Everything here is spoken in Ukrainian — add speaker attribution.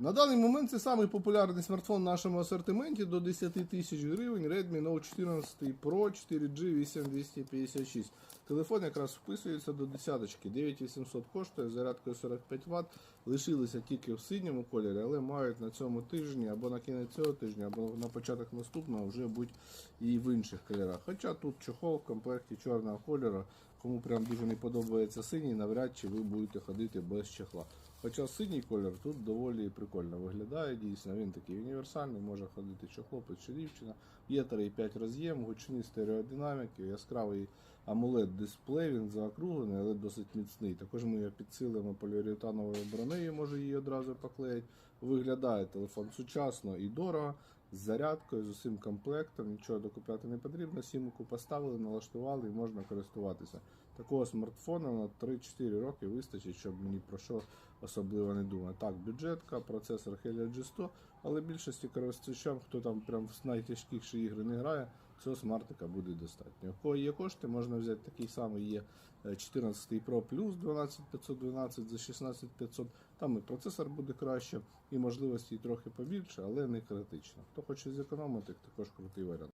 Speaker 1: На даний момент це самий популярний смартфон в нашому асортименті до 10 тисяч гривень Redmi Note 14 Pro 4G 8256. Телефон якраз вписується до десяточки. 9800 коштує, зарядкою 45 Вт. Лишилися тільки в синьому кольорі, але мають на цьому тижні або на кінець цього тижня, або на початок наступного вже будь і в інших кольорах. Хоча тут чохол в комплекті чорного кольору. Кому прям дуже не подобається синій, навряд чи ви будете ходити без чехла. Хоча синій колір тут доволі прикольно виглядає, дійсно, він такий універсальний, може ходити чи хлопець, чи дівчина. Є 3,5 роз'єм, гучні стереодинаміки, яскравий AMOLED дисплей, він заокруглений, але досить міцний. Також ми його підсилимо поліуретановою бронею, може її одразу поклеїти. Виглядає телефон сучасно і дорого, з зарядкою, з усім комплектом, нічого докупляти не потрібно. Сімку поставили, налаштували і можна користуватися. Такого смартфона на 3-4 роки вистачить, щоб ні про що особливо не думати. Так, бюджетка, процесор Helio G100, але більшості користувачам, хто там прям в найтяжкіші ігри не грає, цього смартика буде достатньо. У кого є кошти, можна взяти такий самий є е, 14 Pro плюс 12512 за 16500. Там і процесор буде краще, і можливості трохи побільше, але не критично. Хто хоче зекономити, також крутий варіант.